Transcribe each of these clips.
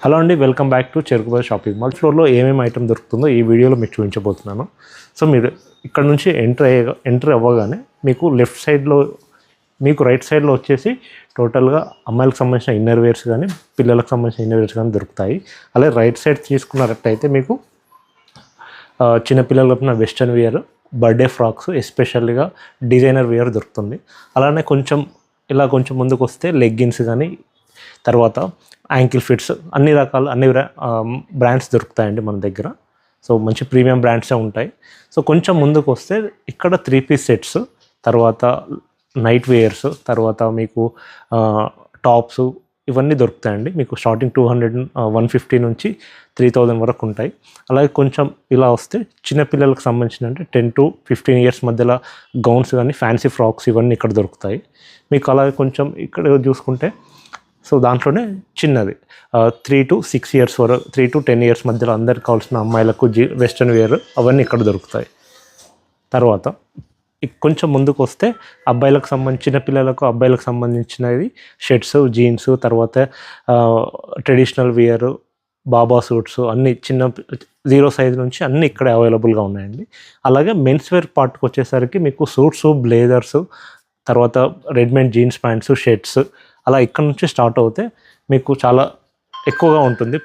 Hello అండి welcome back to Cherukubai shopping mall. ఫ్లోర్లో ఏమేమి ఐటమ్ దొరుకుతుందో ఈ వీడియోలో మీకు చూపించబోతున్నాను. సో మీరు ఇక్కడ నుంచి ఎంటర్ అయ్యే ఎంటర్ అవ్వగానే మీకు లెఫ్ట్ సైడ్లో మీకు రైట్ సైడ్లో వచ్చేసి టోటల్గా అమ్మాయిలకు సంబంధించిన ఇన్నర్ వేర్స్ కానీ పిల్లలకు సంబంధించిన ఇన్నర్ వేర్స్ కానీ దొరుకుతాయి. అలాగే రైట్ సైడ్ తీసుకున్నట్టయితే మీకు ఆ, చిన్నపిల్లలకు ఉన్న వెస్ట్రన్ వేర్ బర్త్డే ఫ్రాక్స్ ఎస్పెషల్గా డిజైనర్ వేర్ దొరుకుతుంది. అలానే కొంచెం ఇలా కొంచెం ముందుకు వస్తే లెగ్గిన్స్ కానీ తర్వాత యాంకిల్ ఫిట్స్ అన్ని రకాల అన్ని బ్రాండ్స్ దొరుకుతాయండి మన దగ్గర. సో మంచి ప్రీమియం బ్రాండ్సే ఉంటాయి. సో కొంచెం ముందుకు వస్తే ఇక్కడ త్రీ పీస్ సెట్స్ తర్వాత నైట్ వేర్స్ తర్వాత మీకు టాప్స్ ఇవన్నీ దొరుకుతాయండి. మీకు starting two hundred one fifty నుంచి త్రీ థౌజండ్ వరకు ఉంటాయి. అలాగే కొంచెం ఇలా వస్తే చిన్నపిల్లలకు సంబంధించిన అంటే టెన్ టు ఫిఫ్టీన్ ఇయర్స్ మధ్యలో గౌన్స్ కానీ ఫ్యాన్సీ ఫ్రాక్స్ ఇవన్నీ ఇక్కడ దొరుకుతాయి. మీకు అలాగే కొంచెం ఇక్కడ చూసుకుంటే సో దాంట్లోనే చిన్నది. త్రీ టు సిక్స్ ఇయర్స్ వరకు త్రీ టు టెన్ ఇయర్స్ మధ్యలో అందరికి కావాల్సిన అమ్మాయిలకు జీ వెస్ట్రన్ వేర్ అవన్నీ ఇక్కడ దొరుకుతాయి. తర్వాత కొంచెం ముందుకు వస్తే అబ్బాయిలకు సంబంధించిన పిల్లలకు అబ్బాయిలకు సంబంధించినవి షర్ట్స్ జీన్స్ తర్వాత ట్రెడిషనల్ వేర్ బాబా సూట్స్ అన్ని చిన్న జీరో సైజ్ నుంచి అన్ని ఇక్కడ అవైలబుల్గా ఉన్నాయండి. అలాగే మెన్స్ వేర్ పార్ట్కి వచ్చేసరికి మీకు సూట్స్ బ్లేజర్స్ తర్వాత రెడీమేడ్ జీన్స్ ప్యాంట్స్ షర్ట్స్ అలా ఇక్కడ నుంచి స్టార్ట్ అవుతే మీకు చాలా ఎక్కువగా ఉంటుంది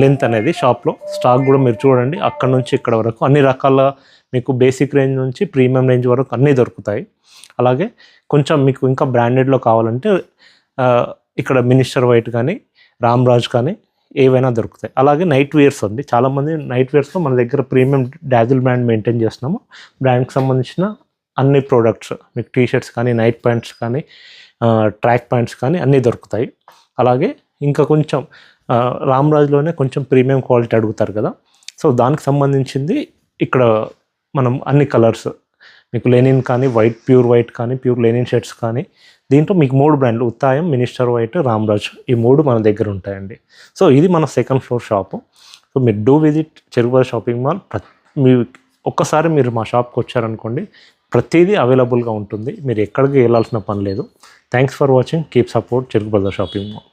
లెంత్ అనేది షాప్లో. స్టాక్ కూడా మీరు చూడండి అక్కడ నుంచి ఇక్కడ వరకు అన్ని రకాల మీకు బేసిక్ రేంజ్ నుంచి ప్రీమియం రేంజ్ వరకు అన్నీ దొరుకుతాయి. అలాగే కొంచెం మీకు ఇంకా బ్రాండెడ్లో కావాలంటే ఇక్కడ మినిస్టర్ వైట్ కానీ రామ్ రాజ్ కానీ ఏవైనా దొరుకుతాయి. అలాగే నైట్ వేర్స్ ఉంది చాలామంది నైట్ వేర్స్లో మన దగ్గర ప్రీమియం డాజిల్ బ్రాండ్ మెయింటైన్ చేస్తున్నాము. బ్రాండ్కి సంబంధించిన అన్ని ప్రోడక్ట్స్ మీకు టీ షర్ట్స్ కానీ నైట్ ప్యాంట్స్ కానీ ట్రాక్ ప్యాంట్స్ కానీ అన్నీ దొరుకుతాయి. అలాగే ఇంకా కొంచెం రామ్రాజ్లోనే కొంచెం ప్రీమియం క్వాలిటీ అడుగుతారు కదా. సో దానికి సంబంధించింది ఇక్కడ మనం అన్ని కలర్స్ మీకు లెనిన్ కానీ వైట్ ప్యూర్ వైట్ కానీ ప్యూర్ లెనిన్ షర్ట్స్ కానీ దీంట్లో మీకు మూడు బ్రాండ్లు ఉత్తాయం మినిస్టర్ వైట్ రామ్రాజ్ ఈ మూడు మన దగ్గర ఉంటాయండి. సో ఇది మన సెకండ్ ఫ్లోర్ షాపు సో మీరు do visit Cherukubari shopping mall ప్ర మీ ఒక్కసారి మీరు మా షాప్కి వచ్చారనుకోండి ప్రతిదీ అవైలబుల్గా ఉంటుంది. మీరు ఎక్కడికి వెళ్ళాల్సిన పని లేదు. Thanks for watching keep support Cheruku brother shopping mall